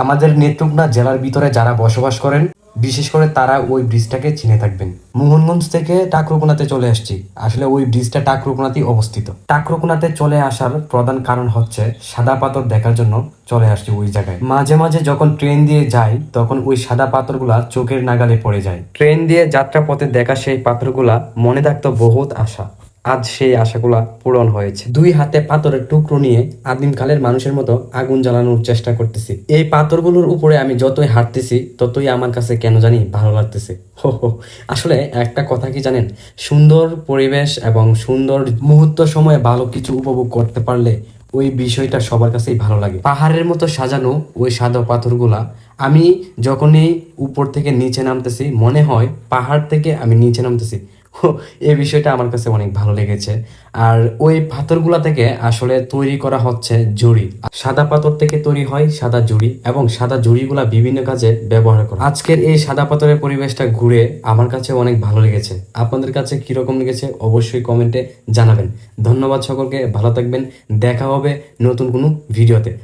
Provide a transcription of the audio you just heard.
আমাদের নেত্রকোনা জেলার ভিতরে যারা বসবাস করেন, বিশেষ করে তারা ওই ব্রিজটাকে চিনে থাকবেন। মোহনগঞ্জ থেকে টাকরোকোনাতে চলে আসছি। আসলে ওই ব্রিজটা টাকরোকোনাতেই অবস্থিত। টাকরোকোনাতে চলে আসার প্রধান কারণ হচ্ছে সাদা পাথর দেখার জন্য চলে আসছি ওই জায়গায়। মাঝে মাঝে যখন ট্রেন দিয়ে যাই, তখন ওই সাদা পাথরগুলা চোখের নাগালে পড়ে যায়। ট্রেন দিয়ে যাত্রা পথে দেখা সেই পাথরগুলা মনে থাকতো বহুত আশা। আজ সেই আশাগুলা পূরণ হয়েছে। দুই হাতে পাথরের টুকরো নিয়ে আদিমকালের মানুষের মতো আগুন জ্বালানোর চেষ্টা করতেছি। এই পাথরগুলোর উপরে আমি যতই হাঁটতেছি, ততই আমার কাছে কেন জানি ভালো লাগতেছে। হো হো। আসলে একটা কথা কি জানেন? সুন্দর পরিবেশ এবং সুন্দর মুহূর্ত সময়ে ভালো কিছু উপভোগ করতে পারলে ওই বিষয়টা সবার কাছেই ভালো লাগে। পাহাড়ের মতো সাজানো ওই সাদা পাথরগুলা আমি যখনই উপর থেকে নিচে নামতেছি, মনে হয় পাহাড় থেকে আমি নিচে নামতেছি। এই বিষয়টা আমার কাছে অনেক ভালো লেগেছে। আর ওই পাথরগুলা থেকে আসলে তৈরি করা হচ্ছে জুড়ি। সাদা পাথর থেকে তৈরি হয় সাদা জুড়ি এবং সাদা জুড়িগুলা বিভিন্ন কাজে ব্যবহার করা আজকের এই সাদা পাথরের পরিবেশটা ঘুরে আমার কাছে অনেক ভালো লেগেছে। আপনাদের কাছে কীরকম লেগেছে অবশ্যই কমেন্টে জানাবেন। ধন্যবাদ সকলকে, ভালো থাকবেন। দেখা হবে নতুন কোনো ভিডিওতে।